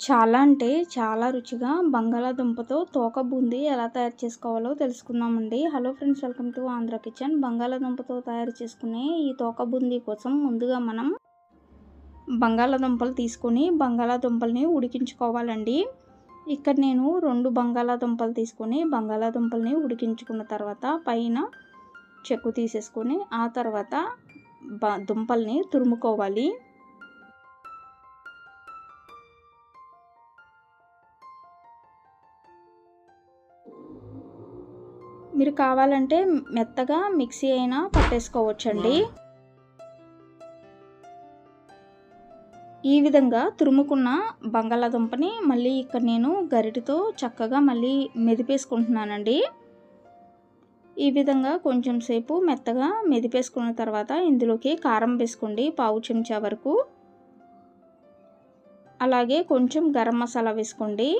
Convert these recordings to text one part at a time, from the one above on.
చాలా అంటే చాలా రుచిగా బంగాళాదుంపతో తోక బూందీ ఎలా తయారు చేసుకోవాలో తెలుసుకుందామండి. Hello friends welcome to Andhra kitchen. బంగాళాదుంపతో తయారు చేసుకునే ఈ తోక బూందీ కోసం ముందుగా మనం బంగాళాదుంపలు తీసుకొని బంగాళాదుంపల్ని ఉడికించుకోవాలండి. ఇక్కడ నేను రెండు బంగాళాదుంపలు తీసుకొని బంగాళాదుంపల్ని ఉడికించుకున్న తర్వాత పైన చెక్కు తీసేసుకొని ఆ తర్వాత బ దుంపల్ని తురుముకోవాలి. మీరు కావాలంటే మెత్తగా మిక్సీ అయినా పట్టేసుకోవచ్చండి. ఈ విధంగా తురుముకున్న బంగాళాదుంపని మళ్ళీ ఇక్కడ నేను గరిటితో చక్కగా మళ్ళీ మెదిపేసుకుంటున్నానండి. ఈ విధంగా కొంచెం సేపు మెత్తగా మెదిపేసుకున్న తర్వాత ఇందులోకి కారం వేసుకోండి పావు చెంచా వరకు. అలాగే కొంచెం గరం మసాలా వేసుకోండి.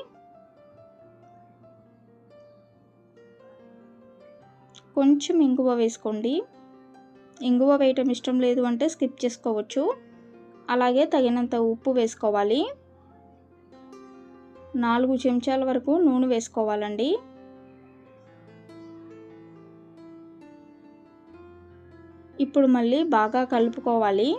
కొంచెం ఇంగువ వేసుకోండి. ఇంగువ వేయటం ఇష్టం లేదు అంటే స్కిప్ చేసుకోవచ్చు. అలాగే తగినంత ఉప్పు వేసుకోవాలి. నాలుగు చెంచాల వరకు నూనె వేసుకోవాలండి. ఇప్పుడు మళ్ళీ బాగా కలుపుకోవాలి.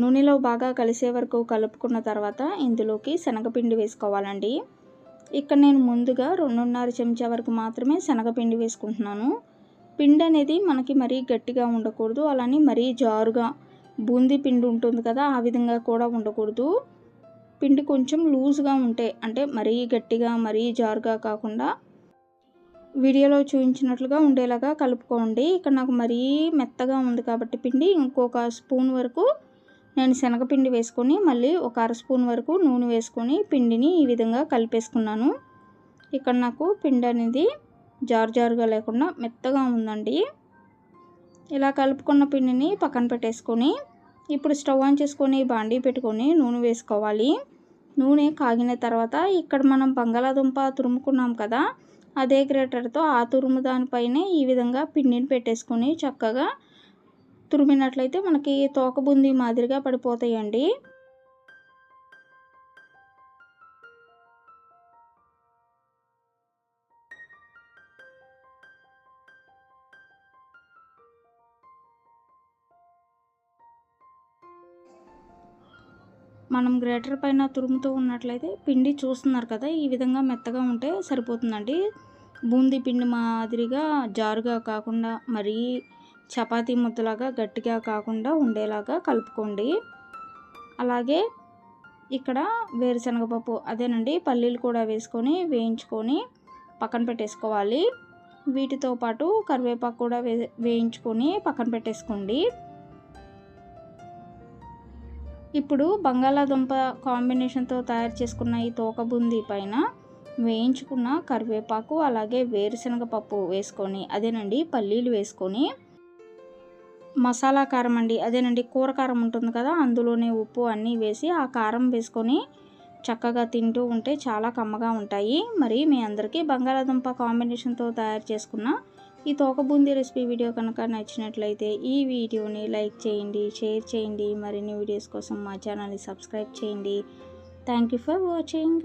నూనెలో బాగా కలిసే వరకు కలుపుకున్న తర్వాత ఇందులోకి శనగపిండి వేసుకోవాలండి. ఇక్కడ నేను ముందుగా రెండున్నర చెంచా వరకు మాత్రమే శనగపిండి వేసుకుంటున్నాను. పిండి అనేది మనకి మరీ గట్టిగా ఉండకూడదు అలానే మరీ జారుగా బూందీ పిండి ఉంటుంది కదా ఆ విధంగా కూడా ఉండకూడదు. పిండి కొంచెం లూజ్గా ఉంటే అంటే మరీ గట్టిగా మరీ జారుగా కాకుండా వీడియోలో చూపించినట్లుగా ఉండేలాగా కలుపుకోండి. ఇక్కడ నాకు మరీ మెత్తగా ఉంది కాబట్టి పిండి ఇంకొక స్పూన్ వరకు నేను శనగపిండి వేసుకొని మళ్ళీ ఒక అర స్పూన్ వరకు నూనె వేసుకొని పిండిని ఈ విధంగా కలిపేసుకున్నాను. ఇక్కడ నాకు పిండి అనేది జారు జారుగా లేకుండా మెత్తగా ఉందండి. ఇలా కలుపుకున్న పిండిని పక్కన పెట్టేసుకొని ఇప్పుడు స్టవ్ ఆన్ చేసుకొని బాండీ పెట్టుకొని నూనె వేసుకోవాలి. నూనె కాగిన తర్వాత ఇక్కడ మనం బంగాళాదుంప తురుముకున్నాం కదా అదే గ్రేటర్తో ఆ తురుము దానిపైనే ఈ విధంగా పిండిని పెట్టేసుకొని చక్కగా తురిమినట్లయితే మనకి తోక బుంది మాదిరిగా పడిపోతాయండి. మనం గ్రేటర్ పైన తురుముతూ ఉన్నట్లయితే పిండి చూస్తున్నారు కదా ఈ విధంగా మెత్తగా ఉంటే సరిపోతుందండి. బూందీ పిండి మాదిరిగా జారుగా కాకుండా మరీ చపాతీ ముద్దలాగా గట్టిగా కాకుండా ఉండేలాగా కలుపుకోండి. అలాగే ఇక్కడ వేరుశనగపప్పు అదేనండి పల్లీలు కూడా వేసుకొని వేయించుకొని పక్కన పెట్టేసుకోవాలి. వీటితో పాటు కరివేపాకు కూడా వే వేయించుకొని పక్కన పెట్టేసుకోండి. ఇప్పుడు బంగాళాదుంప కాంబినేషన్తో తయారు చేసుకున్న ఈ తోక బూందీ పైన వేయించుకున్న కరివేపాకు అలాగే వేరుశనగ పప్పు వేసుకొని అదేనండి పల్లీలు వేసుకొని మసాలా కారం అండి అదేనండి కూర కారం ఉంటుంది కదా అందులోనే ఉప్పు అన్నీ వేసి ఆ కారం వేసుకొని చక్కగా తింటూ ఉంటే చాలా కమ్మగా ఉంటాయి. మరి మీ అందరికీ బంగాళాదుంప కాంబినేషన్తో తయారు చేసుకున్న ఈ తోక బూందీ రెసిపీ వీడియో కనుక నచ్చినట్లయితే ఈ వీడియోని లైక్ చేయండి షేర్ చేయండి. మరిన్ని వీడియోస్ కోసం మా ఛానల్ని సబ్స్క్రైబ్ చేయండి. Thank you for watching.